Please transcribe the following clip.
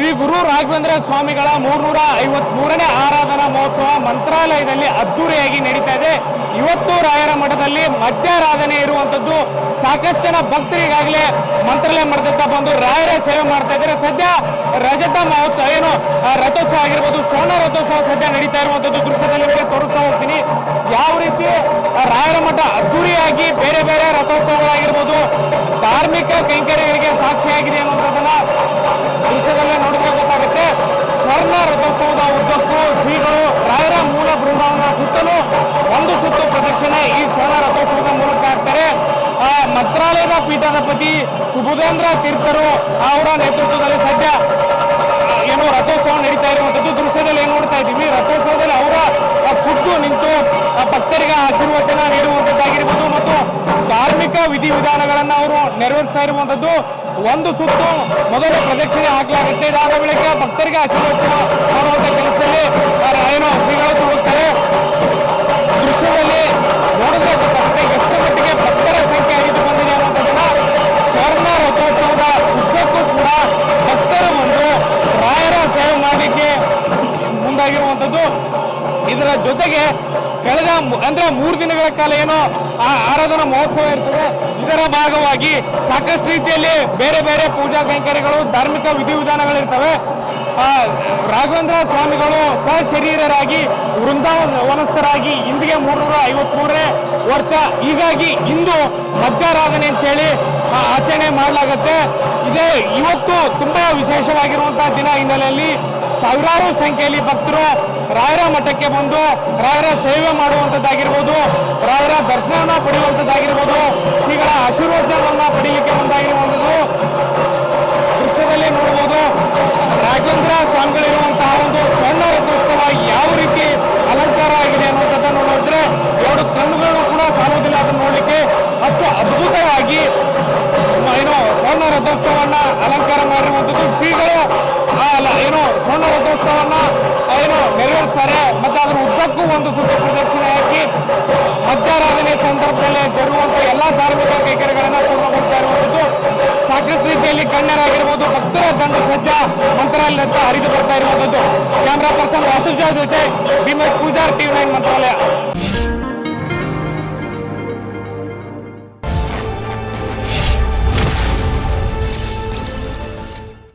ಶ್ರೀ ಗುರು ರಾಘವೇಂದ್ರ ಸ್ವಾಮಿಗಳ ಮೂರ್ನೂರ ಐವತ್ ಮೂರನೇ ಆರಾಧನಾ ಮಹೋತ್ಸವ ಮಂತ್ರಾಲಯದಲ್ಲಿ ಅದ್ದೂರಿಯಾಗಿ ನಡೀತಾ ಇದೆ. ಇವತ್ತು ರಾಯರ ಮಠದಲ್ಲಿ ಮಧ್ಯಾರಾಧನೆ ಇರುವಂತದ್ದು ಸಾಕಷ್ಟು ಜನ ಭಕ್ತರಿಗಾಗಲೇ ಮಂತ್ರಾಲಯ ಮಠದತ್ತ ಬಂದು ರಾಯರ ಸೇವೆ ಮಾಡ್ತಾ ಇದ್ದಾರೆ. ಸದ್ಯ ರಜತ ಮಹೋತ್ಸವ ಏನು ರಥೋತ್ಸವ ಆಗಿರ್ಬೋದು, ಸ್ವರ್ಣ ರಥೋತ್ಸವ ಸದ್ಯ ನಡೀತಾ ಇರುವಂತದ್ದು ದೃಶ್ಯದಲ್ಲಿ ನಿಮಗೆ ತೋರಿಸ್ತಾ ಹೋಗ್ತೀನಿ. ಯಾವ ರೀತಿ ರಾಯರ ಮಠ ಅದ್ದೂರಿಯಾಗಿ ಬೇರೆ ಬೇರೆ ರಥೋತ್ಸವಗಳಾಗಿರ್ಬೋದು ಪೀಠಾಧಿಪತಿ ಸುಬುಧೇಂದ್ರ ತೀರ್ಥರು ಅವರ ನೇತೃತ್ವದಲ್ಲಿ ಸದ್ಯ ಏನು ರಥೋತ್ಸವ ನಡೀತಾ ಇರುವಂತದ್ದು ದೃಶ್ಯದಲ್ಲಿ ಏನ್ ನೋಡ್ತಾ ಇದ್ದೀವಿ? ರಥೋತ್ಸವದಲ್ಲಿ ಅವರ ಖುದ್ದು ನಿಂತು ಭಕ್ತರಿಗೆ ಆಶೀರ್ವಚನ ನೀಡುವಂತದ್ದಾಗಿರ್ಬೋದು ಮತ್ತು ಧಾರ್ಮಿಕ ವಿಧಿವಿಧಾನಗಳನ್ನು ಅವರು ನೆರವೇರಿಸ್ತಾ ಇರುವಂತದ್ದು ಒಂದು ಸುತ್ತು ಮೊದಲು ಪ್ರದಕ್ಷಿಣೆ ಹಾಕಲಾಗುತ್ತೆ. ಇದಾದ ಬಳಿಕ ಭಕ್ತರಿಗೆ ಆಶೀರ್ವಚನ ಮುಂದಾಗಿರುವಂಥದ್ದು ಇದರ ಜೊತೆಗೆ ಕಳೆದ ಅಂದ್ರೆ ಮೂರು ದಿನಗಳ ಕಾಲ ಏನು ಆ ಆರಾಧನಾ ಮಹೋತ್ಸವ ಇರ್ತದೆ. ಇದರ ಭಾಗವಾಗಿ ಸಾಕಷ್ಟು ರೀತಿಯಲ್ಲಿ ಬೇರೆ ಬೇರೆ ಪೂಜಾ ಕೈಂಕರ್ಯಗಳು ಧಾರ್ಮಿಕ ವಿಧಿವಿಧಾನಗಳಿರ್ತವೆ. ರಾಘವೇಂದ್ರ ಸ್ವಾಮಿಗಳು ಸಶರೀರರಾಗಿ ವೃಂದಾವನಸ್ಥರಾಗಿ ಇಂದಿಗೆ ಮೂರ್ನೂರ ಐವತ್ಮೂರನೇ ವರ್ಷ. ಹೀಗಾಗಿ ಇಂದು ಮಧ್ಯಾರಾಧನೆ ಅಂತೇಳಿ ಆಚರಣೆ ಮಾಡಲಾಗತ್ತೆ. ಇದೇ ಇವತ್ತು ತುಂಬಾ ವಿಶೇಷವಾಗಿರುವಂತಹ ದಿನ ಹಿನ್ನೆಲೆಯಲ್ಲಿ ಸಾವಿರಾರು ಸಂಖ್ಯೆಯಲ್ಲಿ ಭಕ್ತರು ರಾಯರ ಮಠಕ್ಕೆ ಬಂದು ರಾಯರ ಸೇವೆ ಮಾಡುವಂಥದ್ದಾಗಿರ್ಬೋದು. ರಾಯರ ದರ್ಶನ ಪಡೆಯುವಂಥದ್ದಾಗಿರ್ಬೋದು ಸ್ವರ್ಣ ರಥೋತ್ಸವನ್ನ ಏನು ನೆರವೇರಿಸ್ತಾರೆ ಮತ್ತೆ ಅದರ ಉದ್ದಕ್ಕೂ ಒಂದು ಸುದ್ದಿ ಪ್ರದಕ್ಷಿಣೆ ಹಾಕಿ ಮಧ್ಯಾರಾಧನೆ ಸಂದರ್ಭದಲ್ಲಿ ಜರುಗುವಂತಹ ಎಲ್ಲಾ ಧಾರ್ಮಿಕ ಕೈಕರ್ಯಗಳನ್ನ ಪೂರ್ಣಗೊಳಿಸ್ತಾ ಇರುವಂಥದ್ದು ಸಾಕಷ್ಟು ರೀತಿಯಲ್ಲಿ ಕಣ್ಣರಾಗಿರ್ಬೋದು ಭಕ್ತರ ದಂಡ ಸಜ್ಜ ಮಂತ್ರಾಲಯದತ್ತ ಹರಿದು ಬರ್ತಾ ಇರುವಂಥದ್ದು ಕ್ಯಾಮ್ರಾ ಪರ್ಸನ್ ವಾಸುಜಾ ಜೊತೆ ಭೀಮೇಶ್ ಮಂತ್ರಾಲಯ